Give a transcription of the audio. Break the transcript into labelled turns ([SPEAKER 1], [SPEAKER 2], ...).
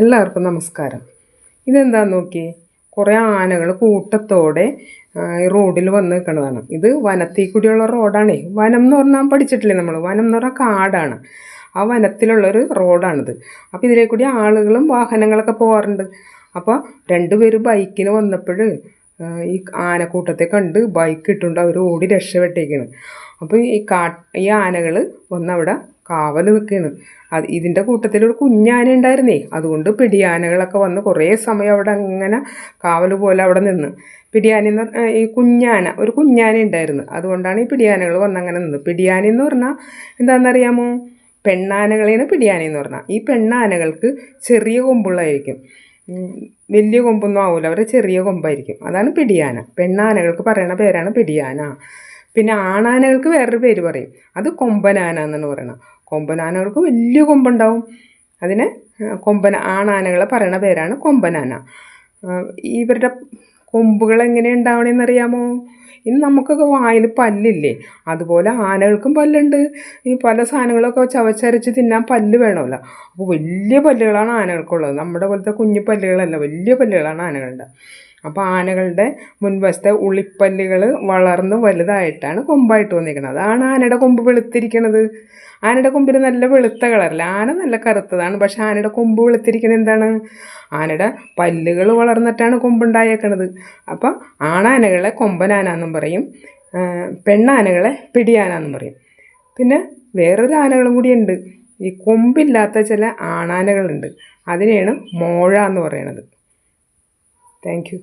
[SPEAKER 1] എല്ലാവർക്കും നമസ്കാരം. ഇതെന്താന്ന് നോക്കി കുറേ ആനകൾ കൂട്ടത്തോടെ റോഡിൽ വന്ന് നിൽക്കുന്നതാണ്. ഇത് വനത്തിൽ കൂടിയുള്ള റോഡാണേ. വനം എന്ന് പറഞ്ഞാൽ പഠിച്ചിട്ടില്ലേ നമ്മൾ വനം എന്ന് പറഞ്ഞാൽ കാടാണ്. ആ വനത്തിലുള്ളൊരു റോഡാണിത്. അപ്പോൾ ഇതിലേ കൂടി ആളുകളും വാഹനങ്ങളൊക്കെ പോകാറുണ്ട് അപ്പോൾ രണ്ടുപേർ ബൈക്കിന് വന്നപ്പോൾ ഈ ആനക്കൂട്ടത്തെ കണ്ട് ബൈക്ക് ഇട്ടുകൊണ്ട് അവർ ഓടി രക്ഷപ്പെട്ടേക്കാണ്. അപ്പോൾ ഈ കാ ഈ ആനകൾ വന്നവിടെ കാവൽ നിൽക്കുകയാണ് അത് ഇതിന്റെ കൂട്ടത്തിൽ ഒരു കുഞ്ഞാന ഉണ്ടായിരുന്നേ. അതുകൊണ്ട് പിടിയാനകളൊക്കെ വന്ന് കുറേ സമയം അവിടെ അങ്ങനെ കാവൽ പോലെ അവിടെ നിന്ന്. പിടിയാന എന്ന് ഈ കുഞ്ഞാന ഒരു കുഞ്ഞാന ഉണ്ടായിരുന്നു. അതുകൊണ്ടാണ് ഈ പിടിയാനകൾ വന്ന് അങ്ങനെ നിന്ന്. പിടിയാന എന്ന് പറഞ്ഞാൽ എന്താണെന്നറിയാമോ? പെണ്ണാനകളെയാണ് പിടിയാന എന്ന് പറഞ്ഞാൽ ഈ പെണ്ണാനകൾക്ക് ചെറിയ കൊമ്പുള്ളായിരിക്കും വലിയ കൊമ്പൊന്നും ആവില്ല അവരെ ചെറിയ കൊമ്പായിരിക്കും. അതാണ് പിടിയാന. പെണ്ണാനകൾക്ക് പറയുന്ന പേരാണ് പിടിയാന. പിന്നെ ആണാനകൾക്ക് വേറൊരു പേര് പറയും. അത് കൊമ്പനാന എന്നാണ് പറയണത് കൊമ്പനാനകൾക്ക് വലിയ കൊമ്പുണ്ടാവും. അതിനെ കൊമ്പന ആണാനകളെ പറയണ പേരാണ് കൊമ്പനാന. ഇവരുടെ കൊമ്പുകൾ എങ്ങനെ ഉണ്ടാവണമെന്ന് അറിയാമോ ഇന്ന് നമുക്കൊക്കെ വായിൽ പല്ലില്ലേ? അതുപോലെ ആനകൾക്കും പല്ലുണ്ട്. ഈ പല സാധനങ്ങളൊക്കെ ചവച്ചരച്ച് തിന്നാൻ പല്ല് വേണമല്ലോ. അപ്പോൾ വലിയ പല്ലുകളാണ് ആനകൾക്കുള്ളത്. നമ്മുടെ പോലത്തെ കുഞ്ഞു പല്ലുകളല്ല വലിയ പല്ലുകളാണ് ആനകളുടെ. അപ്പോൾ ആനകളുടെ മുൻവശത്തെ ഉളിപ്പല്ലുകൾ വളർന്ന് വലുതായിട്ടാണ് കൊമ്പായിട്ട് വന്നിരിക്കുന്നത്. അതാണ് ആനയുടെ കൊമ്പ് വെളുത്തിരിക്കണത്. ആനയുടെ കൊമ്പിൽ നല്ല വെളുത്ത കളറില്ല? ആന നല്ല കറുത്തതാണ്. പക്ഷേ ആനയുടെ കൊമ്പ് വെളുത്തിരിക്കുന്നത് എന്താണ്? ആനയുടെ പല്ലുകൾ വളർന്നിട്ടാണ് കൊമ്പുണ്ടായേക്കണത്. അപ്പോൾ ആണാനകളെ കൊമ്പനാന എന്നും പറയും പെണ്ണാനകളെ പിടിയാന എന്നും പറയും. പിന്നെ വേറൊരു ആനകളും കൂടിയുണ്ട്. ഈ കൊമ്പില്ലാത്ത ചില ആണാനകളുണ്ട്. അതിനെയാണ് മോഴ എന്ന് പറയണത്. താങ്ക്